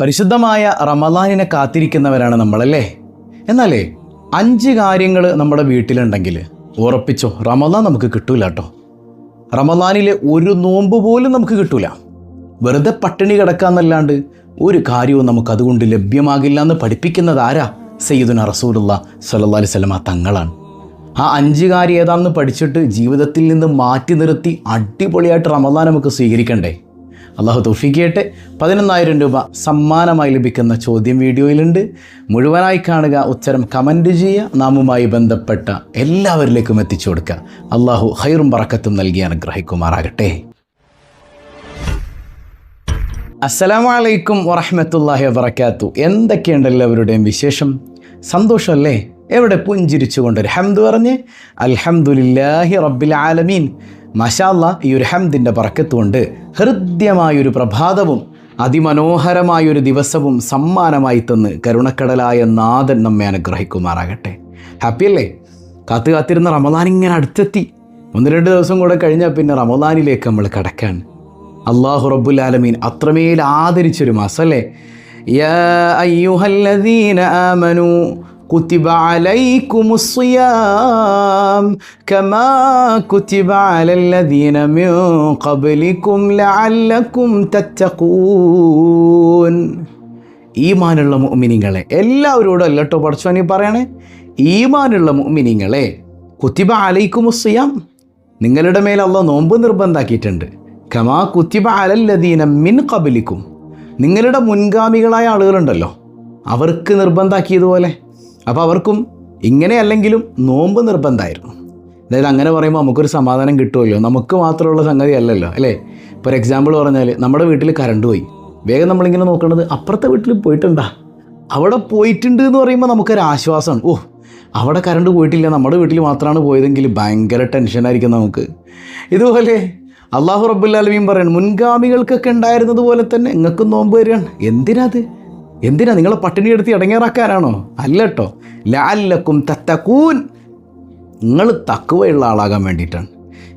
പരിശുദ്ധമായ റമദാനിനെ കാത്തിരിക്കുന്നവരാണ് നമ്മളല്ലേ? എന്നാലേ അഞ്ച് കാര്യങ്ങൾ നമ്മുടെ വീട്ടിലുണ്ടെങ്കിൽ ഉറപ്പിച്ചോ റമദാൻ നമുക്ക് കിട്ടൂല കേട്ടോ. റമദാനിലെ ഒരു നോമ്പ് പോലും നമുക്ക് കിട്ടൂല. വെറുതെ പട്ടിണി കിടക്കാന്നല്ലാണ്ട് ഒരു കാര്യവും നമുക്ക് അതുകൊണ്ട് ലഭ്യമാകില്ല എന്ന് പഠിപ്പിക്കുന്നത് ആരാ? സയ്യിദുന റസൂലുള്ള സല്ലല്ലാഹു അലൈഹി വസല്ലമ തങ്ങളാണ്. ആ അഞ്ച് കാര്യം ഏതാണെന്ന് പഠിച്ചിട്ട് ജീവിതത്തിൽ നിന്ന് മാറ്റി നിർത്തി അടിപൊളിയായിട്ട് റമദാൻ നമുക്ക് സ്വീകരിക്കണ്ടേ? അള്ളാഹു തൗഫീഖിയട്ടെ പതിനൊന്നായിരം രൂപ സമ്മാനമായി ലഭിക്കുന്ന ചോദ്യം വീഡിയോയിലുണ്ട്. മുഴുവനായി കാണുക ഉത്തരം കമന്റ് ചെയ്യുക. നാമുമായി ബന്ധപ്പെട്ട എല്ലാവരിലേക്കും എത്തിച്ചു കൊടുക്കുക. അള്ളാഹു ഹൈറും പറക്കത്തും നൽകി അനുഗ്രഹിക്കുമാറാകട്ടെ. അസ്സലാമു അലൈക്കും വറഹ്മത്തുള്ളാഹി വബറകാത്തു. എന്തൊക്കെയുണ്ട് എല്ലാവരുടെയും വിശേഷം? സന്തോഷമല്ലേ? എവിടെ പുഞ്ചിരിച്ചുകൊണ്ട് ഒരു ഹംദ് പറഞ്ഞ് അൽഹംദുലില്ലാഹി റബ്ബിൽ ആലമീൻ. മഷാല്ല ഈ ഒരു ഹംദിന്റെ പറക്കത്തുകൊണ്ട് ഹൃദ്യമായൊരു പ്രഭാതവും അതിമനോഹരമായൊരു ദിവസവും സമ്മാനമായി തന്ന് കരുണക്കടലായ നാഥൻ നമ്മെ അനുഗ്രഹിക്കുമാറാകട്ടെ. ഹാപ്പിയല്ലേ? കാത്തു കാത്തിരുന്ന റമദാൻ ഇങ്ങനെ അടുത്തെത്തി. ഒന്ന് രണ്ട് ദിവസം കൂടെ കഴിഞ്ഞാൽ പിന്നെ റമദാനിലേക്ക് നമ്മൾ കടക്കാണ് അള്ളാഹു റബ്ബുൽ ആലമീൻ അത്രമേൽ ആദരിച്ചൊരു മാസം അല്ലേ كتب عليكم الصيام كما كتب على الذين من قبلكم لعلكم تتقون ഈമാനുള്ള മുഅ്മിനീങ്ങളെ എല്ലാവരോടും അല്ല കേട്ടോ പഠിച്ചോനീ പറയണേ ഈമാനുള്ള മുഅ്മിനീങ്ങളെ കുത്തിബ അലൈക്കുമുസ്സിയാം നിങ്ങളുടെ മേൽ അള്ള നോമ്പ് നിർബന്ധാക്കിയിട്ടുണ്ട് കമാ കുത്തിബ അലല്ലദീന മിൻ കബലിക്കും നിങ്ങളുടെ മുൻഗാമികളായ ആളുകളുണ്ടല്ലോ അവർക്ക് നിർബന്ധാക്കിയതുപോലെ അപ്പോൾ അവർക്കും ഇങ്ങനെ അല്ലെങ്കിലും നോമ്പ് നിർബന്ധമായിരുന്നു. അതായത് അങ്ങനെ പറയുമ്പോൾ നമുക്കൊരു സമാധാനം കിട്ടുമല്ലോ? നമുക്ക് മാത്രമുള്ള സംഗതി അല്ലല്ലോ അല്ലേ? ഫോർ എക്സാമ്പിൾ പറഞ്ഞാൽ നമ്മുടെ വീട്ടിൽ കറണ്ട് പോയി. വേഗം നമ്മളിങ്ങനെ നോക്കേണ്ടത് അപ്പുറത്തെ വീട്ടിൽ പോയിട്ടുണ്ടാ? അവിടെ പോയിട്ടുണ്ട് എന്ന് പറയുമ്പോൾ നമുക്കൊരു ആശ്വാസമാണ്. ഓ അവിടെ കറണ്ട് പോയിട്ടില്ല. നമ്മുടെ വീട്ടിൽ മാത്രമാണ് പോയതെങ്കിൽ ഭയങ്കര ടെൻഷനായിരിക്കും നമുക്ക്. ഇതുപോലെ അള്ളാഹു റബ്ബുല്ലാലമീൻ പറയണം മുൻഗാമികൾക്കൊക്കെ ഉണ്ടായിരുന്നത് പോലെ തന്നെ നിങ്ങൾക്കും നോമ്പ് വരികയാണ്. എന്തിനാത് എന്തിനാ നിങ്ങളെ പട്ടിണി എടുത്ത് ഇടങ്ങേറാക്കാനാണോ അല്ല കേട്ടോ ലാലക്കും തത്തക്കൂൻ നിങ്ങൾ തക്കുവയുള്ള ആളാകാൻ വേണ്ടിയിട്ടാണ്.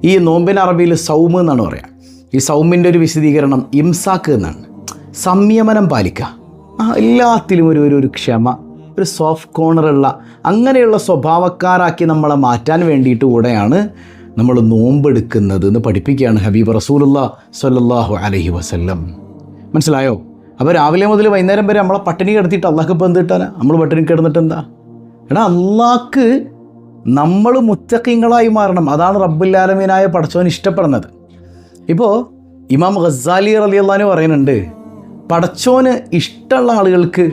ഈ നോമ്പിന് അറബിയിൽ സൗമ് എന്നാണ് പറയുക ഈ സൗമിന്റെ ഒരു വിശദീകരണം ഇംസാക്ക് എന്നാണ്. സംയമനം പാലിക്കുക ആ എല്ലാത്തിലും ഒരു ഒരു ക്ഷമ ഒരു സോഫ്റ്റ് കോർണറുള്ള അങ്ങനെയുള്ള സ്വഭാവക്കാരാക്കി നമ്മളെ മാറ്റാൻ വേണ്ടിയിട്ട് കൂടെയാണ് നമ്മൾ നോമ്പെടുക്കുന്നത് എന്ന് പഠിപ്പിക്കുകയാണ് ഹബീബ് റസൂലുള്ള സല്ലാഹു അലഹി വസല്ലം. മനസ്സിലായോ? അപ്പോൾ രാവിലെ മുതൽ വൈകുന്നേരം വരെ നമ്മളെ പട്ടിണി കിടത്തിയിട്ട് അള്ളാഹ് ഇപ്പം എന്ത് നമ്മൾ പട്ടിണി കിടന്നിട്ട് എന്താ? എടാ അള്ളാഹ്ക്ക് നമ്മൾ മുത്തക്കിങ്ങളായി മാറണം. അതാണ് റബ്ബുല്ലാലമീനായ പടച്ചവൻ ഇഷ്ടപ്പെടുന്നത്. ഇപ്പോൾ ഇമാം ഖസാലി റലി അള്ളഹാന് പറയുന്നുണ്ട് പടച്ചോന് ഇഷ്ടമുള്ള ആളുകൾക്ക്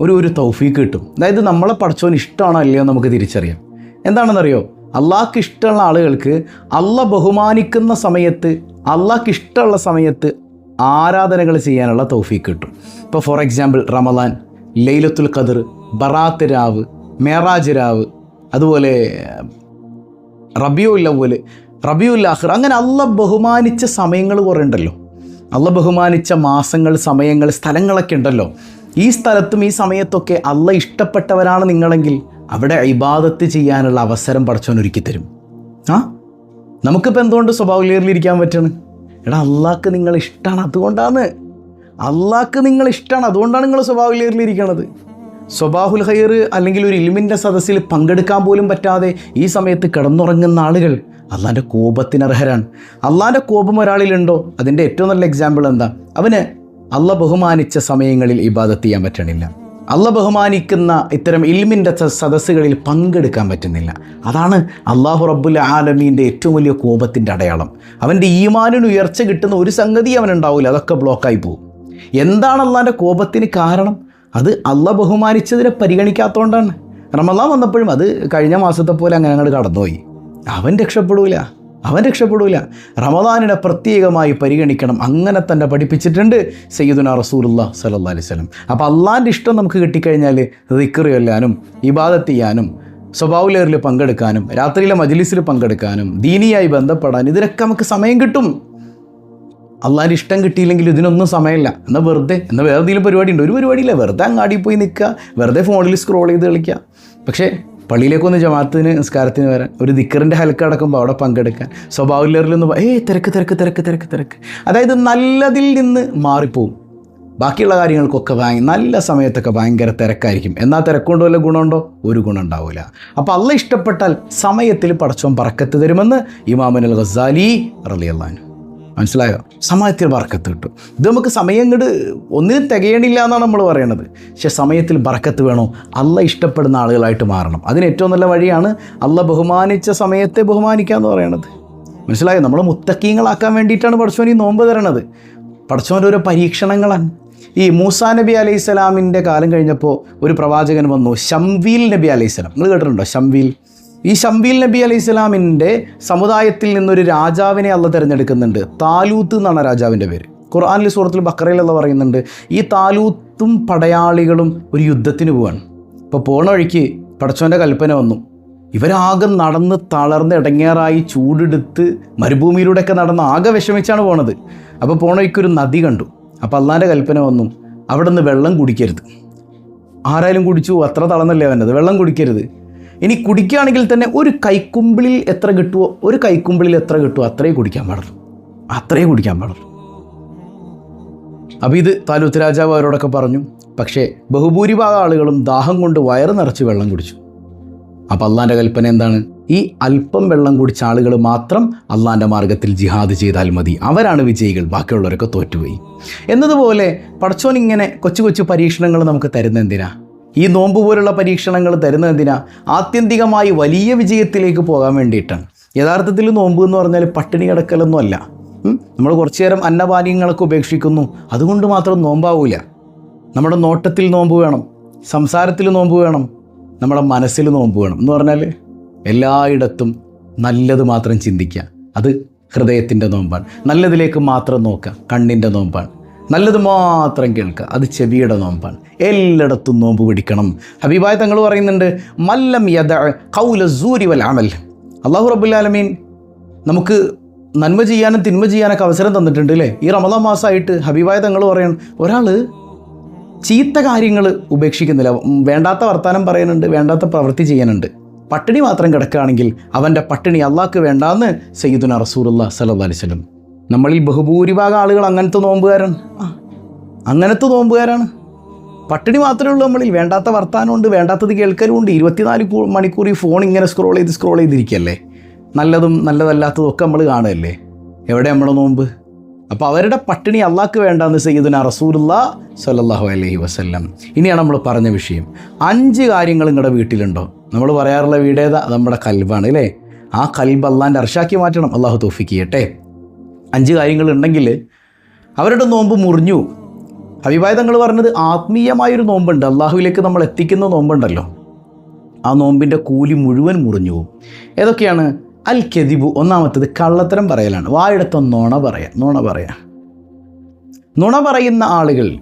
ഒരു ഒരു തൗഫീക്ക് കിട്ടും. അതായത് നമ്മളെ പടച്ചോന് ഇഷ്ടമാണോ അല്ലയോ നമുക്ക് തിരിച്ചറിയാം. എന്താണെന്നറിയോ? അള്ളാഹ്ക്ക് ഇഷ്ടമുള്ള ആളുകൾക്ക് അള്ള ബഹുമാനിക്കുന്ന സമയത്ത് അള്ളാഹ്ക്ക് ഇഷ്ടമുള്ള സമയത്ത് ആരാധനകൾ ചെയ്യാനുള്ള തൗഫീക്ക് കിട്ടും. ഇപ്പോൾ ഫോർ എക്സാമ്പിൾ റമദാൻ ലൈലത്തുൽ ഖദർ ബറാത്ത് രാവ് മേറാജ് രാവ് അതുപോലെ റബിയുൽ അവൽ റബിയുൽ ആഖിർ അങ്ങനെ അല്ല ബഹുമാനിച്ച സമയങ്ങൾ കുറേ ഉണ്ടല്ലോ. അല്ല ബഹുമാനിച്ച മാസങ്ങൾ സമയങ്ങൾ സ്ഥലങ്ങളൊക്കെ ഉണ്ടല്ലോ. ഈ സ്ഥലത്തും ഈ സമയത്തൊക്കെ അല്ല ഇഷ്ടപ്പെട്ടവരാണ് നിങ്ങളെങ്കിൽ അവിടെ ഇബാദത്ത് ചെയ്യാനുള്ള അവസരം പഠിച്ചവൻ ഒരുക്കി തരും ആ? നമുക്കിപ്പോൾ എന്തുകൊണ്ട് ഇരിക്കാൻ പറ്റണ്? എടാ അള്ളാഹ്ക്ക് നിങ്ങൾ ഇഷ്ടമാണ് അതുകൊണ്ടാണ്. അള്ളാഹ്ക്ക് നിങ്ങൾ ഇഷ്ടമാണ് അതുകൊണ്ടാണ് നിങ്ങൾ സ്വഭാവലിയറിലിരിക്കണത് സ്വബാഹുൽ ഹൈർ അല്ലെങ്കിൽ ഒരു ഇലിമിന്റെ സദസ്സിൽ പങ്കെടുക്കാൻ പോലും പറ്റാതെ ഈ സമയത്ത് കിടന്നുറങ്ങുന്ന ആളുകൾ അള്ളാന്റെ കോപത്തിനർഹരാണ് അള്ളാന്റെ കോപം ഒരാളിലുണ്ടോ? അതിന്റെ ഏറ്റവും നല്ല എക്സാമ്പിൾ എന്താ? അവന് അള്ള ബഹുമാനിച്ച സമയങ്ങളിൽ ഇബാദത്ത് ചെയ്യാൻ പറ്റണില്ല. അള്ള ബഹുമാനിക്കുന്ന ഇത്തരം ഇൽമിന്റെ സദസ്സുകളിൽ പങ്കെടുക്കാൻ പറ്റുന്നില്ല. അതാണ് അള്ളാഹു റബ്ബുൽ ആലമീന്റെ ഏറ്റവും വലിയ കോപത്തിന്റെ അടയാളം. അവന്റെ ഈമാനിന് ഉയർച്ച കിട്ടുന്ന ഒരു സംഗതി അവനുണ്ടാവില്ല അതൊക്കെ ബ്ലോക്കായി പോകും. എന്താണ് അള്ളാന്റെ കോപത്തിന് കാരണം? അത് അള്ള ബഹുമാനിച്ചതിനെ പരിഗണിക്കാത്തതുകൊണ്ടാണ്. റമദാൻ വന്നപ്പോഴും അത് കഴിഞ്ഞ മാസത്തെ പോലെ അങ്ങനെ അങ്ങോട്ട് കടന്നുപോയി. അവൻ രക്ഷപ്പെടൂല. അവൻ രക്ഷപ്പെടൂല. റമദാനിനെ പ്രത്യേകമായി പരിഗണിക്കണം. അങ്ങനെ തന്നെ പഠിപ്പിച്ചിട്ടുണ്ട് സയ്യിദുന റസൂലുള്ള സല്ലാ അലൈഹി സ്വലം അപ്പോൾ അള്ളാന്റെ ഇഷ്ടം നമുക്ക് കിട്ടിക്കഴിഞ്ഞാൽ റിക്കർ ചൊല്ലാനും ഇബാദത്ത് ചെയ്യാനും സ്വഭാവലേറിൽ പങ്കെടുക്കാനും രാത്രിയിലെ മജ്ലിസിൽ പങ്കെടുക്കാനും ദീനിയായി ബന്ധപ്പെടാൻ ഇതിനൊക്കെ നമുക്ക് സമയം കിട്ടും. അള്ളാന്റെ ഇഷ്ടം കിട്ടിയില്ലെങ്കിൽ ഇതിനൊന്നും സമയമില്ല. എന്നാൽ വെറുതെ എന്നാൽ വേറെ എന്തെങ്കിലും പരിപാടി ഉണ്ട്? ഒരു പരിപാടിയില്ല. വെറുതെ അങ്ങാടി പോയി നിൽക്കുക. വെറുതെ ഫോണിൽ സ്ക്രോൾ ചെയ്ത് കളിക്കുക. പക്ഷേ പള്ളിയിലേക്കൊന്ന് ജമാഅത്തിന് നിസ്കാരത്തിന് വരാൻ ഒരു ദിക്കറിന്റെ ഹൽക്ക അടക്കുമ്പോൾ അവിടെ പങ്കെടുക്കാൻ. സ്വഭാവലറിലൊന്ന് ഏയ് തിരക്ക് തിരക്ക് തിരക്ക് തിരക്ക് തിരക്ക്. അതായത് നല്ലതിൽ നിന്ന് മാറിപ്പോവും. ബാക്കിയുള്ള കാര്യങ്ങൾക്കൊക്കെ ഭയങ്കര നല്ല സമയത്തൊക്കെ ഭയങ്കര തിരക്കായിരിക്കും. എന്നാൽ തിരക്കൊണ്ട് വല്ല ഗുണമുണ്ടോ? ഒരു ഗുണം ഉണ്ടാവില്ല അപ്പോൾ അല്ല ഇഷ്ടപ്പെട്ടാൽ സമയത്തിൽ പടച്ചോൻ പറക്കത്ത് തരുമെന്ന് ഇമാമൻ അൽ ഗസാലി റലിയല്ലാൻ മനസ്സിലായോ? സമയത്തിൽ ബർക്കത്ത് കിട്ടും. ഇത് നമുക്ക് സമയം കണ്ട് ഒന്നിനും തികയണില്ല എന്നാണ് നമ്മൾ പറയണത്. പക്ഷെ സമയത്തിൽ ബർക്കത്ത് വേണോ? അല്ല ഇഷ്ടപ്പെടുന്ന ആളുകളായിട്ട് മാറണം. അതിന് ഏറ്റവും നല്ല വഴിയാണ് അല്ല ബഹുമാനിച്ച സമയത്തെ ബഹുമാനിക്കുക എന്ന് പറയണത്. മനസ്സിലായോ? നമ്മൾ മുത്തക്കീങ്ങളാക്കാൻ വേണ്ടിയിട്ടാണ് പടച്ചോൻ ഈ നോമ്പ് തരണത്. പടച്ചോന്റെ ഓരോ പരീക്ഷണങ്ങളാണ്. ഈ മൂസാ നബി അലൈഹി സ്വലാമിന്റെ കാലം കഴിഞ്ഞപ്പോൾ ഒരു പ്രവാചകൻ വന്നു ഷംവീൽ നബി അലൈഹി സ്വലാം നിങ്ങൾ കേട്ടിട്ടുണ്ടോ? ഷംവീൽ ഈ ഷംബീൽ നബി അലൈഹി ഇസ്ലാമിന്റെ സമുദായത്തിൽ നിന്നൊരു രാജാവിനെ അല്ല തിരഞ്ഞെടുക്കുന്നുണ്ട്. താലൂത്ത് എന്നാണ് രാജാവിന്റെ പേര്. ഖുർആാനിൽ സൂറത്തിൽ എന്ന് പറയുന്നുണ്ട് ഈ താലൂത്തും പടയാളികളും ഒരു യുദ്ധത്തിന് പോവാണ്. ഇപ്പോൾ പോണ വഴിക്ക് പടച്ചോന്റെ കൽപ്പന വന്നു. ഇവരാകെ നടന്ന് തളർന്ന് ഇടങ്ങേറായി ചൂടെടുത്ത് മരുഭൂമിയിലൂടെയൊക്കെ നടന്ന് ആകെ വിഷമിച്ചാണ് പോണത്. അപ്പോൾ പോണ വഴിക്കൊരു നദി കണ്ടു. അപ്പോൾ അള്ളാന്റെ കൽപ്പന വന്നു അവിടെ നിന്ന് വെള്ളം കുടിക്കരുത്. ആരായാലും കുടിച്ചു അത്ര തളർന്നല്ലേ അവന്റെത് വെള്ളം കുടിക്കരുത്. ഇനി കുടിക്കുകയാണെങ്കിൽ തന്നെ ഒരു കൈക്കുമ്പിളിൽ എത്ര കിട്ടുമോ ഒരു കൈക്കുമ്പിളിൽ എത്ര കിട്ടുമോ അത്രയും കുടിക്കാൻ പാടുള്ളൂ. അത്രയും കുടിക്കാൻ പാടുള്ളൂ. അപ്പോൾ ഇത് താലൂത്ത് രാജാവ് അവരോടൊക്കെ പറഞ്ഞു. പക്ഷേ ബഹുഭൂരിഭാഗം ആളുകളും ദാഹം കൊണ്ട് വയറ് നിറച്ച് വെള്ളം കുടിച്ചു. അപ്പോൾ അള്ളാന്റെ കൽപ്പന എന്താണ്? ഈ അല്പം വെള്ളം കുടിച്ച ആളുകൾ മാത്രം അള്ളാന്റെ മാർഗത്തിൽ ജിഹാദ് ചെയ്താൽ മതി. അവരാണ് വിജയികൾ ബാക്കിയുള്ളവരൊക്കെ തോറ്റുപോയി. എന്നതുപോലെ പടച്ചോൻ ഇങ്ങനെ കൊച്ചു കൊച്ചു പരീക്ഷണങ്ങൾ നമുക്ക് തരുന്ന എന്തിനാ? ഈ നോമ്പ് പോലുള്ള പരീക്ഷണങ്ങൾ തരുന്നത് എന്തിനാ ആത്യന്തികമായി വലിയ വിജയത്തിലേക്ക് പോകാൻ വേണ്ടിയിട്ടാണ്. യഥാർത്ഥത്തിൽ നോമ്പ് എന്ന് പറഞ്ഞാൽ പട്ടിണി കിടക്കലൊന്നും അല്ല. നമ്മൾ കുറച്ചു നേരം അന്നപാനീയങ്ങളൊക്കെ ഉപേക്ഷിക്കുന്നു. അതുകൊണ്ട് മാത്രം നോമ്പാവൂല. നമ്മുടെ നോട്ടത്തിൽ നോമ്പ് വേണം. സംസാരത്തിൽ നോമ്പ് വേണം. നമ്മുടെ മനസ്സിൽ നോമ്പ് വേണം. എന്ന് പറഞ്ഞാൽ എല്ലായിടത്തും നല്ലത് മാത്രം ചിന്തിക്കുക. അത് ഹൃദയത്തിന്റെ നോമ്പാണ്. നല്ലതിലേക്ക് മാത്രം നോക്കുക. കണ്ണിന്റെ നോമ്പാണ്. നല്ലത് മാത്രം കേൾക്കുക. അത് ചെവിയുടെ നോമ്പാണ്. എല്ലായിടത്തും നോമ്പ് പിടിക്കണം. ഹബീബായ തങ്ങൾ പറയുന്നുണ്ട് മല്ലം യദ കൗല സൂരി വൽ അമൽ. അള്ളാഹു റബുല്ലാലമീൻ നമുക്ക് നന്മ ചെയ്യാനും തിന്മ ചെയ്യാനൊക്കെ അവസരം തന്നിട്ടുണ്ട് അല്ലേ? ഈ റമദാൻ മാസമായിട്ട് ഹബീബായ തങ്ങൾ പറയണം ഒരാൾ ചീത്ത കാര്യങ്ങൾ ഉപേക്ഷിക്കുന്നില്ല. വേണ്ടാത്ത വർത്തമാനം പറയാനുണ്ട് വേണ്ടാത്ത പ്രവൃത്തി ചെയ്യാനുണ്ട്. പട്ടിണി മാത്രം കിടക്കുകയാണെങ്കിൽ അവന്റെ പട്ടിണി അള്ളാഹ്ക്ക് വേണ്ടാന്ന് സയ്യിദുന റസൂറുല്ലാ സല്ലാ അലിസ്ലം നമ്മളിൽ ബഹുഭൂരിഭാഗം ആളുകൾ അങ്ങനത്തെ നോമ്പുകാരാണ്. അങ്ങനത്തെ നോമ്പുകാരാണ്. പട്ടിണി മാത്രമേ ഉള്ളൂ നമ്മളിൽ. വേണ്ടാത്ത വർത്താനമുണ്ട് വേണ്ടാത്തത് കേൾക്കലുമുണ്ട്. ഇരുപത്തിനാല് മണിക്കൂർ ഈ ഫോൺ ഇങ്ങനെ സ്ക്രോൾ ചെയ്ത് സ്ക്രോൾ ചെയ്തിരിക്കല്ലേ നല്ലതും നല്ലതല്ലാത്തതും ഒക്കെ നമ്മൾ കാണുകയല്ലേ? എവിടെ നമ്മുടെ നോമ്പ്? അപ്പോൾ അവരുടെ പട്ടിണി അള്ളാഹ്ക്ക് വേണ്ടാന്ന് സയ്യിദുന റസൂലുള്ള സല്ലല്ലാഹു അലൈഹി വസല്ലം. ഇനിയാണ് നമ്മൾ പറഞ്ഞ വിഷയം. അഞ്ച് കാര്യങ്ങൾ നിങ്ങളുടെ വീട്ടിലുണ്ടോ? നമ്മൾ പറയാറുള്ള വീടേതാ? നമ്മുടെ കൽബാണ് അല്ലേ? ആ കൽബ് അള്ളാന്റെ അർഷാക്കി മാറ്റണം. അള്ളാഹു തോഫിക്ക് ചെയ്യട്ടെ. അഞ്ച് കാര്യങ്ങൾ ഉണ്ടെങ്കിൽ അവരുടെ നോമ്പ് മുറിഞ്ഞു അഭിപ്രായ തങ്ങൾ പറഞ്ഞത് ആത്മീയമായൊരു നോമ്പുണ്ട്. അള്ളാഹുവിലേക്ക് നമ്മൾ എത്തിക്കുന്ന നോമ്പുണ്ടല്ലോ. ആ നോമ്പിന്റെ കൂലി മുഴുവൻ മുറിഞ്ഞു പോകും. ഏതൊക്കെയാണ്? അൽ കെതിബു ഒന്നാമത്തത് കള്ളത്തരം പറയലാണ്. വായെടുത്ത നുണ പറയാം നുണ പറയാം. നുണ പറയുന്ന ആളുകൾ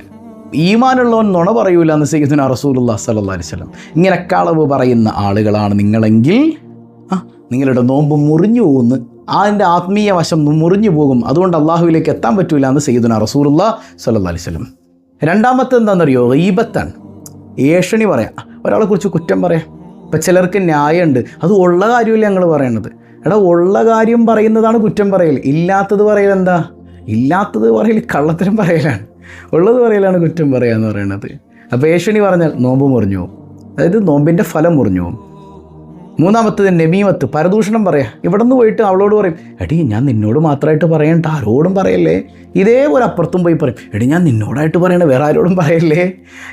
ഈമാനുള്ളവൻ നുണ പറയൂല എന്ന് സയ്യിദുന റസൂലുള്ള സല്ലല്ലാഹു അലൈഹി വസല്ലം. ഇങ്ങനെ കളവ് പറയുന്ന ആളുകളാണ് നിങ്ങളെങ്കിൽ ആ നിങ്ങളുടെ നോമ്പ് മുറിഞ്ഞു പോകുന്നു അതിന്റെ ആത്മീയ വശം മുറിഞ്ഞു പോകും. അതുകൊണ്ട് അള്ളാഹുവിലേക്ക് എത്താൻ പറ്റൂല എന്ന് സയ്യിദുന റസൂലുല്ലാ സല്ലല്ലാഹു അലൈഹി വസല്ലം. രണ്ടാമത്തെ എന്താണെന്നറിയോ ഈബത്താണ് ഏഷണി പറയാം. ഒരാളെ കുറിച്ച് കുറ്റം പറയാം. ഇപ്പം ചിലർക്ക് ന്യായമുണ്ട്. അത് ഉള്ള കാര്യമില്ല ഞങ്ങൾ പറയണത്. എടാ ഉള്ള കാര്യം പറയുന്നതാണ് കുറ്റം പറയൽ. ഇല്ലാത്തത് പറയൽ എന്താ ഇല്ലാത്തത് പറയൽ കള്ളത്തരം പറയലാണ്. ഉള്ളത് പറയലാണ് കുറ്റം പറയുക എന്ന് പറയുന്നത് അപ്പോൾ ഏഷണി പറഞ്ഞാൽ നോമ്പ് മുറിഞ്ഞു അതായത് നോമ്പിന്റെ ഫലം മുറിഞ്ഞു മൂന്നാമത്തത് നെമീമത്ത് പരദൂഷണം പറയാം. ഇവിടെ നിന്ന് പോയിട്ട് അവളോട് പറയും എടി ഞാൻ നിന്നോട് മാത്രമായിട്ട് പറയണ്ട ആരോടും പറയല്ലേ? ഇതേപോലെ അപ്പുറത്തും പോയി പറയും എടി ഞാൻ നിന്നോടായിട്ട് പറയണ വേറെ ആരോടും പറയല്ലേ?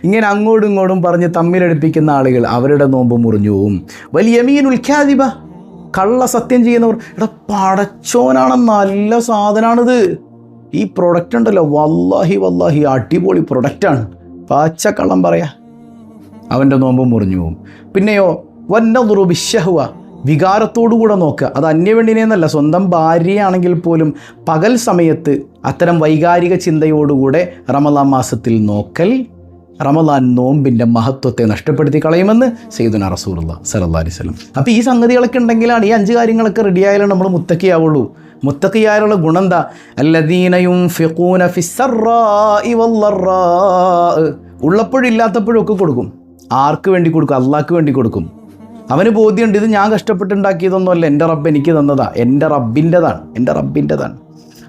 ഇങ്ങനെ അങ്ങോട്ടും ഇങ്ങോട്ടും പറഞ്ഞ് തമ്മിലടുപ്പിക്കുന്ന ആളുകൾ അവരുടെ നോമ്പ് മുറിഞ്ഞു പോവും. വലിയ മീൻ ഉൽഖ്യാതിബ കള്ള സത്യം ചെയ്യുന്നവർ എടാ പടച്ചോനാണ് നല്ല സാധനമാണിത് ഈ പ്രൊഡക്റ്റ് ഉണ്ടല്ലോ വല്ലാഹി വല്ലാഹി അടിപൊളി പ്രൊഡക്റ്റാണ് പച്ച കള്ളം പറയാ. അവന്റെ നോമ്പ് മുറിഞ്ഞു പോവും. പിന്നെയോ വന്നതുറു ബിഷഹുവ വികാരത്തോടുകൂടെ നോക്കുക. അത് അന്യവെണ്ണിനെ എന്നല്ല സ്വന്തം ഭാര്യയാണെങ്കിൽ പോലും പകൽ സമയത്ത് അത്തരം വൈകാരിക ചിന്തയോടുകൂടെ റമദാൻ മാസത്തിൽ നോക്കൽ റമലാൻ നോമ്പിന്റെ മഹത്വത്തെ നഷ്ടപ്പെടുത്തി കളയുമെന്ന് സെയ്ദുന റസൂലുള്ള സലല്ലാ അലൈഹി സ്വലം അപ്പോൾ ഈ സംഗതികളൊക്കെ ഉണ്ടെങ്കിലാണ് ഈ അഞ്ച് കാര്യങ്ങളൊക്കെ റെഡിയായാലും നമ്മൾ മുത്തക്കിയാവുള്ളൂ. മുത്തക്കിയായുള്ള ഗുണം എന്താ? അല്ലദീനയും ഫിഖൂന. ഉള്ളപ്പോഴും ഇല്ലാത്തപ്പോഴും ഒക്കെ കൊടുക്കും. ആർക്ക് വേണ്ടി കൊടുക്കും? അള്ളാഹ്ക്ക് വേണ്ടി കൊടുക്കും. അവന് ബോധ്യമുണ്ട് ഇത് ഞാൻ കഷ്ടപ്പെട്ടുണ്ടാക്കിയതൊന്നുമല്ല. എന്റെ റബ്ബ് എനിക്ക് തന്നതാ. എന്റെ റബ്ബിന്റെതാണ്. എന്റെ റബ്ബിന്റെതാണ്.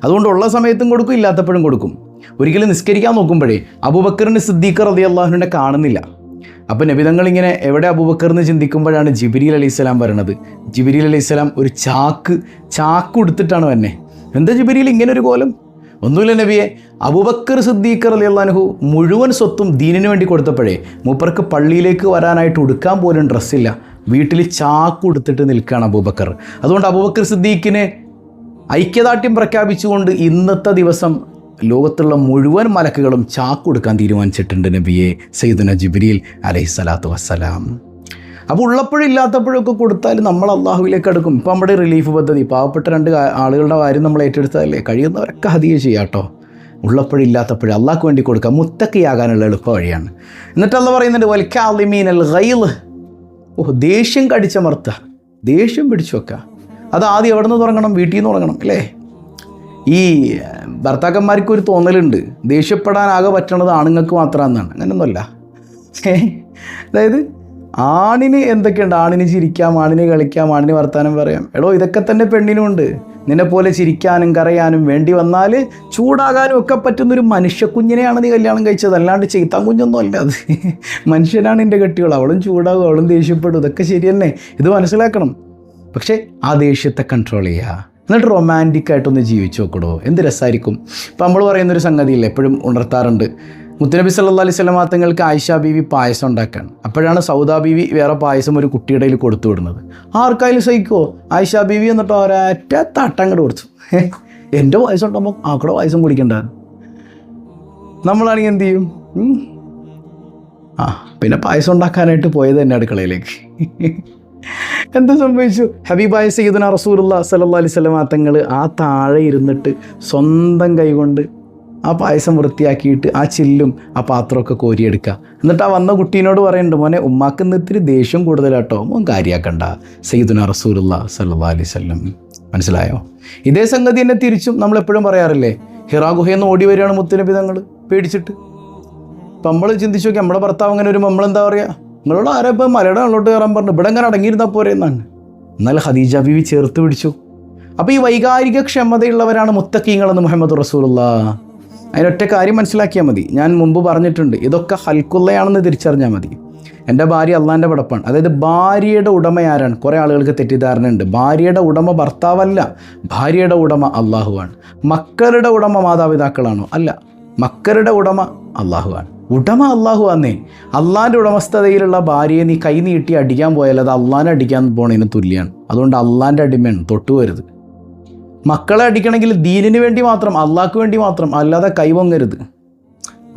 അതുകൊണ്ട് ഉള്ള സമയത്തും കൊടുക്കും ഇല്ലാത്തപ്പോഴും കൊടുക്കും. ഒരിക്കലും നിസ്കരിക്കാൻ നോക്കുമ്പോഴേ അബുബക്കറിന് സിദ്ദീഖർ റതി അള്ളാഹുവിനെ കാണുന്നില്ല. അപ്പോൾ നബിതങ്ങൾ ഇങ്ങനെ എവിടെ അബൂബക്കർ ചിന്തിക്കുമ്പോഴാണ് ജിബിരിൽ അലൈഹി സ്വലാം വരണത്? ജിബിരിൽ അലൈഹി സ്വലാം ഒരു ചാക്ക് ചാക്ക് കൊടുത്തിട്ടാണ് വന്നെ എന്താ ജിബിരിയിൽ ഇങ്ങനെ ഒരു കോലം? ഒന്നുമില്ല നബിയെ അബുബക്കർ സിദ്ദീഖർ അലി അള്ളാഹു മുഴുവൻ സ്വത്തും ദീനിന് വേണ്ടി കൊടുത്തപ്പോഴേ മൂപ്പർക്ക് പള്ളിയിലേക്ക് വരാനായിട്ട് ഉടുക്കാൻ പോലും ഡ്രസ്സില്ല വീട്ടിൽ ചാക്ക് എടുത്തിട്ട് നിൽക്കുകയാണ് അബൂബക്കർ. അതുകൊണ്ട് അബൂബക്കർ സിദ്ദീഖിനെ ഐക്യദാർഢ്യം പ്രഖ്യാപിച്ചുകൊണ്ട് ഇന്നത്തെ ദിവസം ലോകത്തുള്ള മുഴുവൻ മലക്കുകളും ചാക്ക് കൊടുക്കാൻ തീരുമാനിച്ചിട്ടുണ്ട് നബിയെ സയ്യിദുന ജിബ്രീൽ അലൈഹി സ്വലാത്തു വസ്സലാം. അപ്പോൾ ഉള്ളപ്പോഴും ഇല്ലാത്തപ്പോഴൊക്കെ കൊടുത്താൽ നമ്മൾ അള്ളാഹുവിലേക്ക് അടുക്കും. ഇപ്പം നമ്മുടെ റിലീഫ് പദ്ധതി പാവപ്പെട്ട രണ്ട് ആളുകളുടെ കാര്യം നമ്മൾ ഏറ്റെടുത്തതല്ലേ കഴിയുന്നവരൊക്കെ ഹതിയ ചെയ്യാട്ടോ. ഉള്ളപ്പോഴും ഇല്ലാത്തപ്പോഴും അള്ളാഹ്ക്ക് വേണ്ടി കൊടുക്കുക മുത്തക്കിയാകാനുള്ള എളുപ്പ വഴിയാണ് എന്നിട്ട് അല്ല പറയുന്നുണ്ട് വൽക്കാലിമീൻ അൽ ഗൈൽ ഓ ദേഷ്യം കടിച്ചമർത്ത ദേഷ്യം പിടിച്ചു വെക്കുക. അത് ആദ്യം എവിടെ നിന്ന് തുടങ്ങണം? വീട്ടിൽ നിന്ന് തുടങ്ങണം അല്ലേ? ഈ ഭർത്താക്കന്മാർക്ക് ഒരു തോന്നലുണ്ട്. ദേഷ്യപ്പെടാനാകെ പറ്റണത് ആണുങ്ങൾക്ക് മാത്രമെന്നാണ് അങ്ങനെയൊന്നുമല്ല? അതായത് ആണിന് എന്തൊക്കെയുണ്ട്? ആണിന് ചിരിക്കാം ആണിന് കളിക്കാം ആണിന് വർത്താനം പറയാം. എടോ ഇതൊക്കെ തന്നെ പെണ്ണിനുമുണ്ട്. നിന്നെ പോലെ ചിരിക്കാനും കരയാനും വേണ്ടി വന്നാൽ ചൂടാകാനും ഒക്കെ പറ്റുന്നൊരു മനുഷ്യക്കുഞ്ഞിനെയാണ് നീ കല്യാണം കഴിച്ചത്. അല്ലാണ്ട് ചെയ്ത്താൻ കുഞ്ഞൊന്നും അല്ല അത്. മനുഷ്യനാണ് എന്റെ കെട്ടികൾ അവളും ചൂടാകും അവളും ദേഷ്യപ്പെടും. ഇതൊക്കെ ശരിയല്ലേ? ഇത് മനസ്സിലാക്കണം. പക്ഷേ ആ ദേഷ്യത്തെ കൺട്രോൾ ചെയ്യുക എന്നിട്ട് റൊമാന്റിക്കായിട്ടൊന്ന് ജീവിച്ചു നോക്കടോ. എന്ത് രസമായിരിക്കും ഇപ്പം നമ്മൾ പറയുന്നൊരു സംഗതിയില്ല? എപ്പോഴും ഉണർത്താറുണ്ട്. മുത്തനബി സല്ലാ അലൈഹി സ്വലമാ തങ്ങൾക്ക് ആയിഷ ബീവി പായസം ഉണ്ടാക്കുകയാണ് അപ്പോഴാണ് സൗദാ ബീവി വേറെ പായസം ഒരു കുട്ടിയുടെ കയ്യിൽ കൊടുത്തു വിടുന്നത്. ആർക്കായാലും സഹിക്കുമോ ആയിഷ ബീവി എന്നിട്ട് ഒരൊറ്റ തട്ടങ്ങട് കൊടുത്തു. എന്റെ പായസം ഉണ്ടാകുമ്പോൾ ആക്കടെ പായസം കുടിക്കണ്ടായിരുന്നു നമ്മളാണെങ്കിൽ എന്ത് ചെയ്യും? ആ പിന്നെ പായസം ഉണ്ടാക്കാനായിട്ട് പോയത് തന്നെ അടുക്കളയിലേക്ക്. എന്ത് സംഭവിച്ചു? ഹബീബായ സയ്യിദുന റസൂലുള്ള സല്ലല്ലാഹു അലൈഹി വസല്ലം തങ്ങൾ ആ താഴെ ഇരുന്നിട്ട് സ്വന്തം കൈകൊണ്ട് ആ പായസം വൃത്തിയാക്കിയിട്ട് ആ ചില്ലും ആ പാത്രമൊക്കെ കോരിയെടുക്കുക. എന്നിട്ട് ആ വന്ന കുട്ടീനോട് പറയുന്നുണ്ട് മോനെ ഉമ്മാക്ക് ഇന്ന് ഇത്തിരി ദേഷ്യം കൂടുതലാട്ടോ മോൻ കാര്യാക്കണ്ട. സയ്യിദുന റസൂലുള്ള സല്ലാ അലൈഹി വസല്ലം. മനസ്സിലായോ? ഇതേ സംഗതി തന്നെ തിരിച്ചും നമ്മൾ എപ്പോഴും പറയാറില്ലേ? ഹിറാ ഗുഹയെന്ന് ഓടി വരികയാണ് മുത്തുനബി തങ്ങൾ പേടിച്ചിട്ട്. അപ്പം നമ്മൾ ചിന്തിച്ചു നോക്കി നമ്മുടെ ഭർത്താവ് അങ്ങനെ വരുമ്പോൾ നമ്മളെന്താ പറയുക നിങ്ങളോട് ആരാ ഇപ്പം മലയുടെ ഉള്ളോട്ട് കയറാൻ പറഞ്ഞു ഇവിടെ അങ്ങനെ അടങ്ങിയിരുന്നാൽ പോരെ എന്നാണ്. എന്നാൽ ഖദീജ ബീവി ചേർത്ത് പിടിച്ചു. അപ്പോൾ ഈ വൈകാരിക ക്ഷമതയുള്ളവരാണ് മുത്തക്കീങ്ങളെന്ന് മുഹമ്മദ് റസൂലുള്ള അതിനൊറ്റ കാര്യം മനസ്സിലാക്കിയാൽ മതി. ഞാൻ മുമ്പ് പറഞ്ഞിട്ടുണ്ട് ഇതൊക്കെ ഹൽക്കുള്ളയാണെന്ന് തിരിച്ചറിഞ്ഞാൽ മതി. എന്റെ ഭാര്യ അള്ളാന്റെ പടപ്പാണ്. അതായത് ഭാര്യയുടെ ഉടമ ആരാണ്? കുറേ ആളുകൾക്ക് തെറ്റിദ്ധാരണയുണ്ട്. ഭാര്യയുടെ ഉടമ ഭർത്താവല്ല ഭാര്യയുടെ ഉടമ അള്ളാഹുവാണ്. മക്കളുടെ ഉടമ മാതാപിതാക്കളാണോ? അല്ല മക്കളുടെ ഉടമ അള്ളാഹുവാണ്. ഉടമ അള്ളാഹു ആന്നേ. അള്ളാന്റെ ഉടമസ്ഥതയിലുള്ള ഭാര്യയെ നീ കൈ നീട്ടി അടിക്കാൻ പോയാൽ അത് അള്ളാനെ അടിക്കാൻ പോണതിന് തുല്യമാണ് അതുകൊണ്ട് അള്ളാന്റെ അടിമയാണ് തൊട്ടുവരുത് മക്കളെ അടിക്കണമെങ്കിൽ ദീനിന് വേണ്ടി മാത്രം അള്ളാഹ്ക്ക് വേണ്ടി മാത്രം അല്ലാതെ കൈവങ്ങരുത്.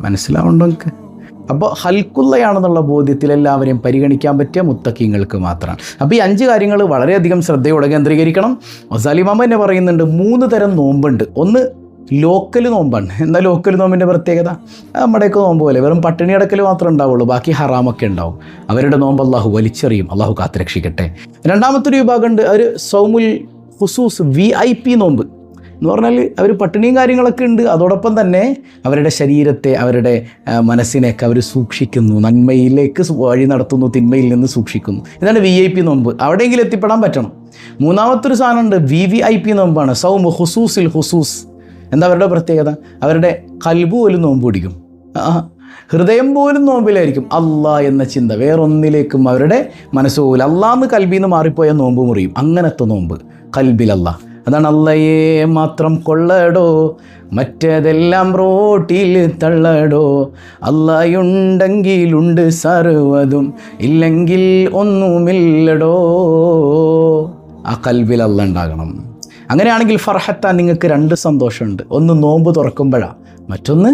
മനസ്സിലാവുണ്ടോ നിങ്ങൾക്ക് അപ്പോൾ ഹൽക്കുള്ളയാണെന്നുള്ള ബോധ്യത്തിൽ എല്ലാവരെയും പരിഗണിക്കാൻ പറ്റിയ മുത്തക്കിങ്ങൾക്ക് മാത്രമാണ് അപ്പോൾ ഈ അഞ്ച് കാര്യങ്ങൾ വളരെയധികം ശ്രദ്ധയോടെ കേന്ദ്രീകരിക്കണം. ഒസാലിമാമ എന്നെ പറയുന്നുണ്ട് മൂന്ന് തരം നോമ്പുണ്ട്. ഒന്ന് ലോക്കൽ നോമ്പാണ്. എന്താ ലോക്കൽ നോമ്പിന്റെ പ്രത്യേകത? നമ്മുടെയൊക്കെ നോമ്പ് പോലെ വെറും പട്ടിണി അടക്കൽ മാത്രമേ ഉണ്ടാവുള്ളൂ. ബാക്കി ഹറാമൊക്കെ ഉണ്ടാവും. അവരുടെ നോമ്പ് അള്ളാഹു വലിച്ചെറിയും. അള്ളാഹു കാത്തുരക്ഷിക്കട്ടെ. രണ്ടാമത്തെ ഒരു വിഭാഗമുണ്ട് ഒരു സൗമുൽ ഹുസൂസ് വി ഐ പി നോമ്പ്. എന്ന് പറഞ്ഞാൽ അവർ പട്ടിണിയും കാര്യങ്ങളൊക്കെ ഉണ്ട്. അതോടൊപ്പം തന്നെ അവരുടെ ശരീരത്തെ അവരുടെ മനസ്സിനെയൊക്കെ അവർ സൂക്ഷിക്കുന്നു. നന്മയിലേക്ക് വഴി നടത്തുന്നു തിന്മയിൽ നിന്ന് സൂക്ഷിക്കുന്നു. ഇതാണ് വി ഐ പി നോമ്പ്. അവിടെയെങ്കിലും എത്തിപ്പെടാൻ പറ്റണം. മൂന്നാമത്തൊരു സാധനമുണ്ട്. വി വി ഐ പി നോമ്പാണ്. സൗമ് ഹുസൂസിൽ ഹുസൂസ് എന്താ അവരുടെ പ്രത്യേകത? അവരുടെ കൽബ് പോലും നോമ്പ് പിടിക്കും. ഹൃദയം പോലും നോമ്പിലായിരിക്കും. അള്ളാ എന്ന ചിന്ത. വേറൊന്നിലേക്കും അവരുടെ മനസ്സ് പോലും അള്ളാന്ന് കൽബിന്ന് മാറിപ്പോയ നോമ്പ് മുറിയും. അങ്ങനത്തെ നോമ്പ്. കൽബിലല്ല. അതാണ് അള്ളയെ മാത്രം കൊള്ളടോ മറ്റേതെല്ലാം റോട്ടിൽ തള്ളടോ. അള്ളയുണ്ടെങ്കിലുണ്ട് സർവതും ഇല്ലെങ്കിൽ ഒന്നുമില്ലടോ. ആ കൽബിൽ അല്ല ഉണ്ടാകണം. അങ്ങനെയാണെങ്കിൽ ഫർഹത്ത നിങ്ങൾക്ക് രണ്ട് സന്തോഷമുണ്ട്. ഒന്ന് നോമ്പ് തുറക്കുമ്പോഴാണ് മറ്റൊന്ന്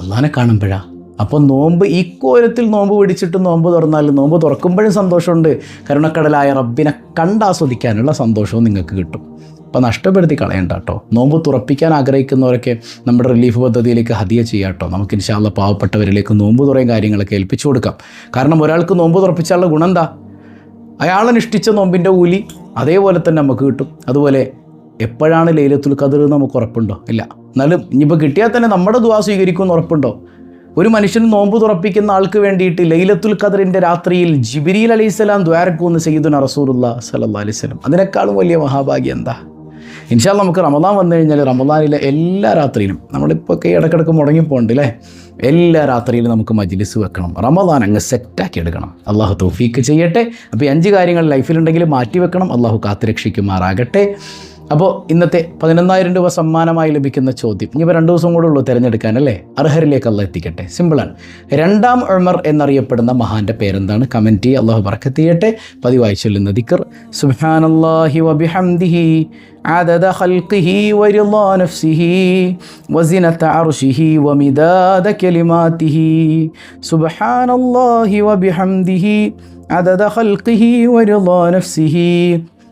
അള്ളാനെ കാണുമ്പോഴാ. അപ്പോൾ നോമ്പ് ഈ കോലത്തിൽ നോമ്പ് പിടിച്ചിട്ട് നോമ്പ് തുറന്നാൽ നോമ്പ് തുറക്കുമ്പോഴും സന്തോഷമുണ്ട്. കരുണക്കടലായ റബ്ബിനെ കണ്ടാസ്വദിക്കാനുള്ള സന്തോഷവും നിങ്ങൾക്ക് കിട്ടും. അപ്പോൾ നഷ്ടപ്പെടുത്തി കളയണ്ട കേട്ടോ. നോമ്പ് തുറപ്പിക്കാൻ ആഗ്രഹിക്കുന്നവരൊക്കെ നമ്മുടെ റിലീഫ് പദ്ധതിയിലേക്ക് ഹദിയ ചെയ്യാം കേട്ടോ. നമുക്ക് ഇൻഷാല്ല പാവപ്പെട്ടവരിലേക്ക് നോമ്പ് തുറയും കാര്യങ്ങളൊക്കെ ഏൽപ്പിച്ചു കൊടുക്കാം. കാരണം ഒരാൾക്ക് നോമ്പ് തുറപ്പിച്ചാലുള്ള ഗുണം എന്താ? അയാളനുഷ്ഠിച്ച നോമ്പിന്റെ കൂലി അതേപോലെ തന്നെ നമുക്ക് കിട്ടും. അതുപോലെ എപ്പോഴാണ് ലൈലത്തുൽ കതിർ നമുക്ക് ഉറപ്പുണ്ടോ? ഇല്ല. എന്നാലും ഇനിയിപ്പോൾ കിട്ടിയാൽ തന്നെ നമ്മുടെ ദുവാ സ്വീകരിക്കുമെന്ന് ഉറപ്പുണ്ടോ? ഒരു മനുഷ്യൻ നോമ്പ് തുറപ്പിക്കുന്ന ആൾക്ക് വേണ്ടിയിട്ട് ലൈലത്തുൽ ഖദറിന്റെ രാത്രിയിൽ ജിബിരിൽ അലൈഹിസ്സലാം ദ്വാരക്കൂന്ന് സയ്യിദുന റസൂറുല്ല അലൈഹി സ്വലം അതിനേക്കാളും വലിയ മഹാഭാഗ്യം എന്താ? ഇൻഷാല്ല നമുക്ക് റമദാൻ വന്നു കഴിഞ്ഞാൽ റമദാനിലെ എല്ലാ രാത്രിയിലും നമ്മളിപ്പോൾ ഒക്കെ ഇടക്കിടക്ക് മുടങ്ങിപ്പോണ്ട് അല്ലേ എല്ലാ രാത്രിയിലും നമുക്ക് മജ്ലിസ് വെക്കണം. റമദാൻ അങ്ങ് സെറ്റാക്കി എടുക്കണം. അള്ളാഹു തൗഫീക്ക് ചെയ്യട്ടെ. അപ്പോൾ അഞ്ച് കാര്യങ്ങൾ ലൈഫിലുണ്ടെങ്കിൽ മാറ്റി വെക്കണം. അള്ളാഹു കാത്തുരക്ഷിക്കുമാറാകട്ടെ. അപ്പോൾ ഇന്നത്തെ പതിനൊന്നായിരം രൂപ സമ്മാനമായി ലഭിക്കുന്ന ചോദ്യം ഇനിയിപ്പോൾ രണ്ട് ദിവസം കൂടെ ഉള്ളൂ തിരഞ്ഞെടുക്കാൻ അല്ലേ അർഹരിലേക്ക് അല്ല എത്തിക്കട്ടെ സിമ്പിളാണ് രണ്ടാം ഉമർ എന്നറിയപ്പെടുന്ന മഹാന്റെ പേരെന്താണ് കമൻറ്റ് ചെയ്യുക അള്ളാഹു ബർക്കത്ത് ചെയ്യട്ടെ പതിവായി ചൊല്ലുന്ന ദിക്കർ സുബ്ഹാനല്ലാഹി വബിഹംദിഹി عدد خلقه ورضا نفسه وزنة عرشه ومداد كلماته سبحان الله وبحمده عدد خلقه ورضا نفسه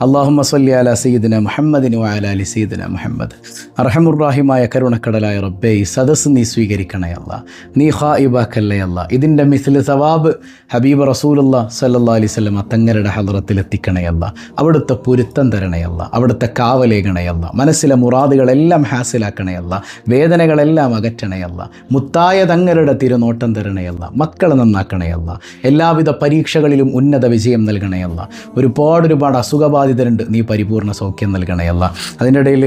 അള്ളാഹുമ്മ സല്ലി അല സീദിന മുഹമ്മദിന് അല സീദിന മുഹമ്മദ്. അർഹമുറാഹിമായ കരുണക്കടലായ റബ്ബേ ഈ നീ സ്വീകരിക്കണേ അല്ല. നീ ഹാ ഇബാക്കല്ലേ അല്ല. ഇതിന്റെ മിസിൽ സവാബ് ഹബീബ് റസൂലുള്ള സല്ലാ അലൈഹി സ്വലം തങ്ങരുടെ ഹലറത്തിൽ എത്തിക്കണയല്ല അവിടുത്തെ പൊരുത്തം തരണയല്ല അവിടുത്തെ കാവലേകണയല്ല മനസ്സിലെ മുറാദുകളെല്ലാം ഹാസിലാക്കണയല്ല വേദനകളെല്ലാം അകറ്റണയല്ല മുത്തായ തങ്ങളുടെ തിരുനോട്ടം തരണയല്ല മക്കളെ നന്നാക്കണയല്ല എല്ലാവിധ പരീക്ഷകളിലും ഉന്നത വിജയം നൽകണയല്ല ഒരുപാട് ഒരുപാട് അസുഖബാധ അസുഖബാധിതരുണ്ട് നീ പരിപൂർണ സൗഖ്യം നൽകണേ അല്ല. അതിന്റെ ഇടയിൽ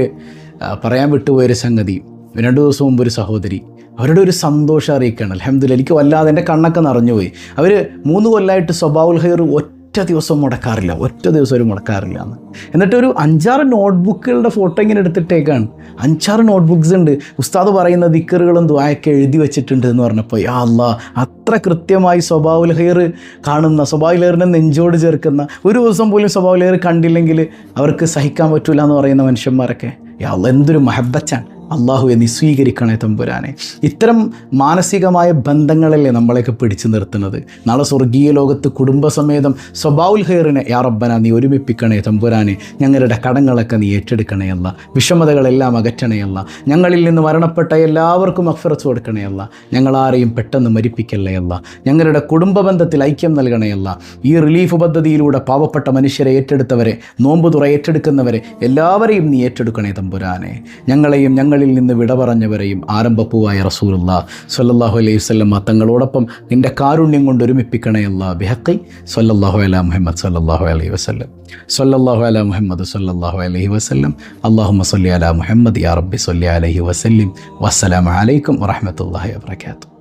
പറയാൻ വിട്ടുപോയൊരു സംഗതി. രണ്ടു ദിവസം മുമ്പ് ഒരു സഹോദരി അവരുടെ ഒരു സന്തോഷം അറിയിക്കണം അലഹമ്മദില്ല എനിക്ക് വല്ലാതെ എന്റെ കണ്ണൊക്കെ നിറഞ്ഞുപോയി. അവർ മൂന്ന് കൊല്ലമായിട്ട് സ്വഭാവുൽ ഹൈർ ഒറ്റ ദിവസം മുടക്കാറില്ല. ഒറ്റ ദിവസം ഒരു മുടക്കാറില്ല എന്ന്. എന്നിട്ട് ഒരു അഞ്ചാറ് നോട്ട്ബുക്കുകളുടെ ഫോട്ടോ ഇങ്ങനെ എടുത്തിട്ടേക്കാണ്. അഞ്ചാറ് നോട്ട്ബുക്സ് ഉണ്ട്. ഉസ്താദ് പറയുന്ന ദിക്കറുകളും ദ്വായൊക്കെ എഴുതി വെച്ചിട്ടുണ്ട് എന്ന് പറഞ്ഞപ്പോൾ യാ അല്ല അത്ര കൃത്യമായി സ്വഭാവുൽ ഹെയർ കാണുന്ന സ്വഭാവുൽ ഹെയറിനെ നെഞ്ചോട് ചേർക്കുന്ന ഒരു ദിവസം പോലും സ്വഭാവുൽ ഹെയർ കണ്ടില്ലെങ്കിൽ അവർക്ക് സഹിക്കാൻ പറ്റില്ല എന്ന് പറയുന്ന മനുഷ്യന്മാരൊക്കെ. യാ അല്ലാ എന്തൊരു മഹബച്ചാണ് അള്ളാഹുവെ നീ സ്വീകരിക്കണേ തമ്പുരാനെ. ഇത്തരം മാനസികമായ ബന്ധങ്ങളല്ലേ നമ്മളെയൊക്കെ പിടിച്ചു നിർത്തുന്നത്. നാളെ സ്വർഗീയ ലോകത്ത് കുടുംബസമേതം സ്വഭാവുൽ ഹെയറിനെ യാ റബ്ബന നീ ഒരുമിപ്പിക്കണേ തമ്പുരാനെ. ഞങ്ങളുടെ കടങ്ങളൊക്കെ നീ ഏറ്റെടുക്കണേയല്ല വിഷമതകളെല്ലാം അകറ്റണേയല്ല ഞങ്ങളിൽ നിന്ന് മരണപ്പെട്ട എല്ലാവർക്കും അഫ്റത്ത് കൊടുക്കണേയല്ല ഞങ്ങളാരെയും പെട്ടെന്ന് മരിപ്പിക്കല്ലേ അല്ല. ഞങ്ങളുടെ കുടുംബ ബന്ധത്തിൽ ഐക്യം നൽകണേയല്ല ഈ റിലീഫ് പദ്ധതിയിലൂടെ പാവപ്പെട്ട മനുഷ്യരെ ഏറ്റെടുത്തവരെ നോമ്പുതുറ ഏറ്റെടുക്കുന്നവരെ എല്ലാവരെയും നീ ഏറ്റെടുക്കണേ തമ്പുരാനെ ഞങ്ങളെയും ഞങ്ങളിൽ നിന്ന് വിട പറഞ്ഞവരെയും ആരംഭപ്പൂവായ റസൂലുള്ള സല്ലല്ലാഹു അലൈഹി വസല്ലം തങ്ങളോടൊപ്പം നിന്റെ കാരുണ്യം കൊണ്ട് ഒരുമിപ്പിക്കണേ അല്ലാ ബിഹക്കി സല്ലല്ലാഹു അലാ മുഹമ്മദ് സല്ലല്ലാഹു അലൈഹി വസല്ലം. സല്ലല്ലാഹു അലാ മുഹമ്മദ് സല്ലല്ലാഹു അലൈഹി വസല്ലം. അല്ലാഹുമ്മ സല്ലി അലാ മുഹമ്മദ് യാ റബ്ബി സല്ലി അലൈഹി വസല്ലിം. വസ്സലാമു അലൈക്കും വറഹ്മത്തുള്ളാഹി വബറകാതുഹു.